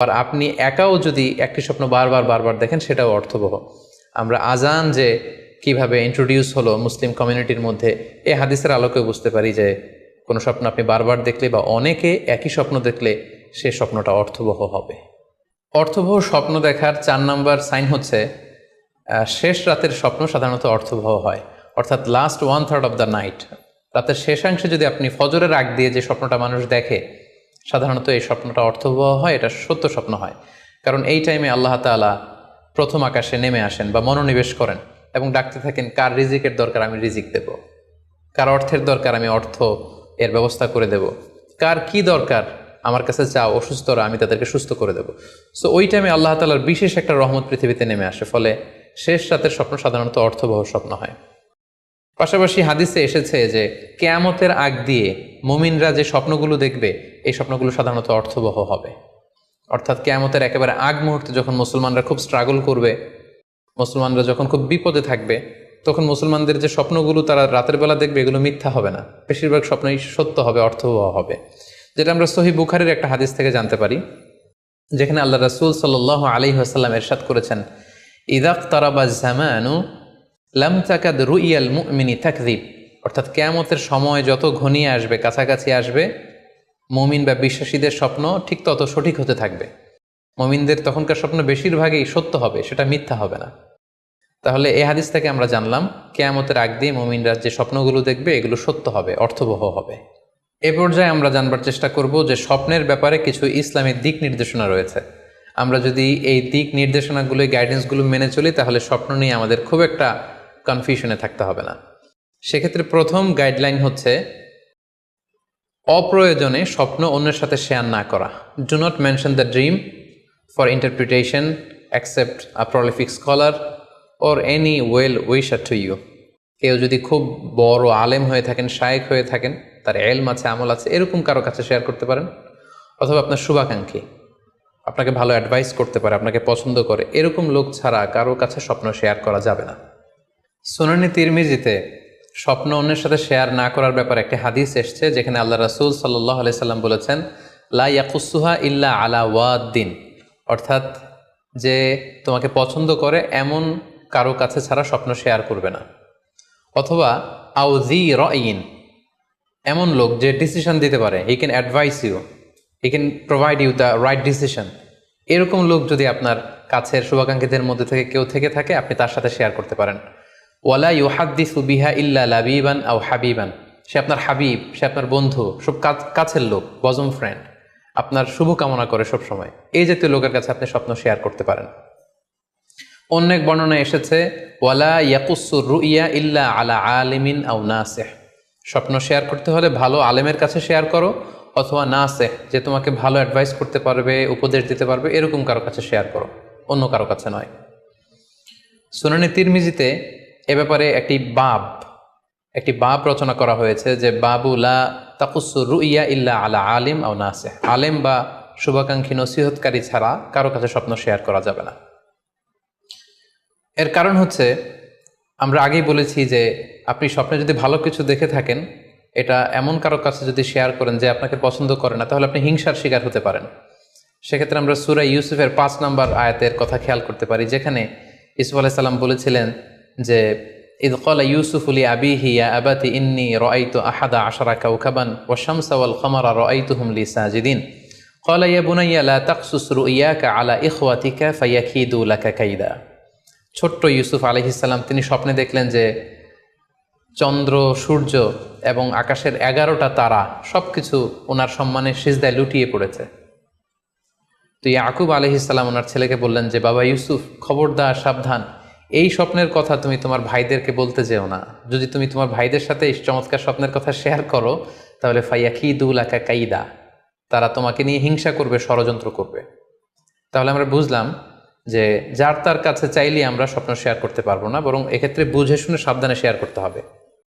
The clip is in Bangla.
আর আপনি একাও যদি একটি স্বপ্ন বারবার বারবার দেখেন, সেটাও অর্থবহ। আমরা আজান যে কীভাবে ইন্ট্রোডিউস হলো মুসলিম কমিউনিটির মধ্যে, এ হাদিসের আলোকে বুঝতে পারি যে কোনো স্বপ্ন আপনি বারবার দেখলে বা অনেকে একই স্বপ্ন দেখলে সে স্বপ্নটা অর্থবহ হবে। অর্থবহ স্বপ্ন দেখার চার নাম্বার সাইন হচ্ছে শেষ রাতের স্বপ্ন সাধারণত অর্থবহ হয়। অর্থাৎ last one third of the night রাতের শেষাংশে যদি আপনি ফজরের আগ দিয়ে যে স্বপ্নটা মানুষ দেখে সাধারণত এই স্বপ্নটা অর্থবহ হয়, এটা সত্য স্বপ্ন হয়। কারণ এই টাইমে আল্লাহ তাআলা প্রথম আকাশে নেমে আসেন বা মনোনিবেশ করেন এবং ডাকতে থাকেন, কার রিজিকের দরকার আমি রিজিক দেব? কার অর্থের দরকার আমি অর্থ এর ব্যবস্থা করে দেব? কার কি দরকার আমার কাছে চাও, অসুস্থরা, আমি তাদেরকে সুস্থ করে দেব? সো ওই টাইমে আল্লাহ তালার বিশেষ একটা রহমত পৃথিবীতে নেমে আসে, ফলে শেষ রাতের স্বপ্ন সাধারণত অর্থবহ স্বপ্ন হয়। পাশাপাশি হাদিসে এসেছে যে, কেয়ামতের আগ দিয়ে মুমিনরা যে স্বপ্নগুলো দেখবে, এই স্বপ্নগুলো সাধারণত অর্থবহ হবে। অর্থাৎ কেয়ামতের একেবারে আগ মুহূর্তে যখন মুসলমানরা খুব স্ট্রাগল করবে, মুসলমানরা যখন খুব বিপদে থাকবে, তখন মুসলমানদের যে স্বপ্নগুলো তারা রাতের বেলা দেখবে, এগুলো মিথ্যা হবে না। বেশিরভাগ স্বপ্নই সত্য হবে, অর্থবহ হবে। যেটা আমরা সহি বুখারের একটা হাদিস থেকে জানতে পারি, যেখানে আল্লাহ রাসূল সাল্লাল্লাহু আলাইহি ওয়াসাল্লাম এরশাদ করেছেন ইদাক তারাবা জামানু লাম তাকাদ রুইয়াল মুমিনি তাকযিব। অর্থাৎ কেয়ামতের সময় যত ঘনিয়ে আসবে, কাছাকাছি আসবে, মমিন বা বিশ্বাসীদের স্বপ্ন ঠিক তত সঠিক হতে থাকবে। মমিনদের তখনকার স্বপ্ন বেশিরভাগই সত্য হবে, সেটা মিথ্যা হবে না। তাহলে এ হাদিস থেকে আমরা জানলাম, কেয়ামতের আগ দিয়ে মমিনরা যে স্বপ্নগুলো দেখবে, এগুলো সত্য হবে, অর্থবহ হবে। এ পর্যায়ে আমরা জানবার চেষ্টা করব যে স্বপ্নের ব্যাপারে কিছু ইসলামের দিক নির্দেশনা রয়েছে। আমরা যদি এই দিক নির্দেশনাগুলো গাইডেন্সগুলো মেনে চলি, তাহলে স্বপ্ন নিয়ে আমাদের খুব একটা কনফিউশনে থাকতে হবে না। সেক্ষেত্রে প্রথম গাইডলাইন হচ্ছে, অপ্রয়োজনে স্বপ্ন অন্যের সাথে শেয়ার না করা। Do not mention the dream for interpretation accept a prolific scholar or any well wisher to you কেউ যদি খুব বড় আলেম হয়ে থাকেন, শায়েক হয়ে থাকেন, তার এলম আছে, আমল আছে, এরকম কারও কাছে শেয়ার করতে পারেন, অথবা আপনার শুভাকাঙ্ক্ষী, আপনাকে ভালো অ্যাডভাইস করতে পারে, আপনাকে পছন্দ করে, এরকম লোক ছাড়া কারও কাছে স্বপ্ন শেয়ার করা যাবে না। সুনানি তিরমিজিতে স্বপ্ন অন্যের সাথে শেয়ার না করার ব্যাপারে একটি হাদিস এসছে, যেখানে আল্লাহ রাসুল সাল্লাহ আলি সাল্লাম বলেছেন, লা ইয়াকুসুহা ইল্লা আলা ওয়াদ্দিন। অর্থাৎ যে তোমাকে পছন্দ করে, এমন কারও কাছে ছাড়া স্বপ্ন শেয়ার করবে না। অথবা আউজি রইন এমন লোক যে ডিসিশন দিতে পারে he can advise you he can provide you the right decision এরকম লোক যদি আপনার কাছের শুভাকাঙ্ক্ষীদের মধ্যে থেকে কেউ থেকে থাকে, আপনি তার সাথে শেয়ার করতে পারেন। ওয়ালা ইউহাদ্দিসু বিহা ইল্লা লাবিবান আও হাবিবান। সে আপনার হাবিব, সে আপনার বন্ধু, সব কাছ- কাছের লোক বজম ফ্রেন্ড আপনার শুভ কামনা করে সব সময়। এই জাতীয় লোকের কাছে আপনি স্বপ্ন শেয়ার করতে পারেন। অন্য এক বর্ণনায় এসেছে, ওয়ালা ইয়াকুসুর রুইয়া ইল্লা আলা আলিমিন আও নাসেহ। স্বপ্ন শেয়ার করতে হলে ভালো আলেমের কাছে শেয়ার করো, অথবা নাসেহ, যে তোমাকে ভালো অ্যাডভাইস করতে পারবে, উপদেশ দিতে পারবে, এরকম কারও কাছে শেয়ার করো। অন্য কারও কাছে নয়। সুনানি তিরমিজিতে এ ব্যাপারে একটি বাব একটি বাব রচনা করা হয়েছে যে বাবুলা তাকুসুর রুইয়া ইল্লা আলা আলিম আও নাসেহ। আলেম বা শুভাকাঙ্ক্ষী নসিহতকারী ছাড়া কারও কাছে স্বপ্ন শেয়ার করা যাবে না। এর কারণ হচ্ছে, আমরা আগেই বলেছি যে আপনি স্বপ্নে যদি ভালো কিছু দেখে থাকেন, এটা এমন কারও কাছে যদি শেয়ার করেন যে আপনাকে পছন্দ করে না, তাহলে আপনি হিংসার শিকার হতে পারেন। সেক্ষেত্রে আমরা সুরা ইউসুফের পাঁচ নম্বর আয়াতের কথা খেয়াল করতে পারি, যেখানে ইসুফ আলাইসাল্লাম বলেছিলেন যে ইদ কলা ইউসুফ উলি আবি হিয়া আবাতি ইন্নি রাইতু আহাদা আশারা কাউকাবান ও শামসা ওয়াল কমারা রাইতুহুম লি সাজিদিন قال يا بني لا تقصص رؤياك على إخوتك فيكيدوا لك كيدا ছোট্ট ইউসুফ আলহিসাল্লাম তিনি স্বপ্নে দেখলেন যে চন্দ্র সূর্য এবং আকাশের এগারোটা তারা সব কিছু ওনার সম্মানের সিজদায় লুটিয়ে পড়েছে তো ইয়াকুব আলহিসাল্লাম ওনার ছেলেকে বললেন যে বাবা ইউসুফ খবরদার সাবধান এই স্বপ্নের কথা তুমি তোমার ভাইদেরকে বলতে যেও না। যদি তুমি তোমার ভাইদের সাথে এই চমৎকার স্বপ্নের কথা শেয়ার করো, তাহলে ফাইয়া কি দুলাকা কাইদা, তারা তোমাকে নিয়ে হিংসা করবে, ষড়যন্ত্র করবে। তাহলে আমরা বুঝলাম যে যার তার কাছে চাইলে আমরা স্বপ্ন শেয়ার করতে পারব না, বরং এক্ষেত্রে বুঝে শুনে সাবধানে শেয়ার করতে হবে।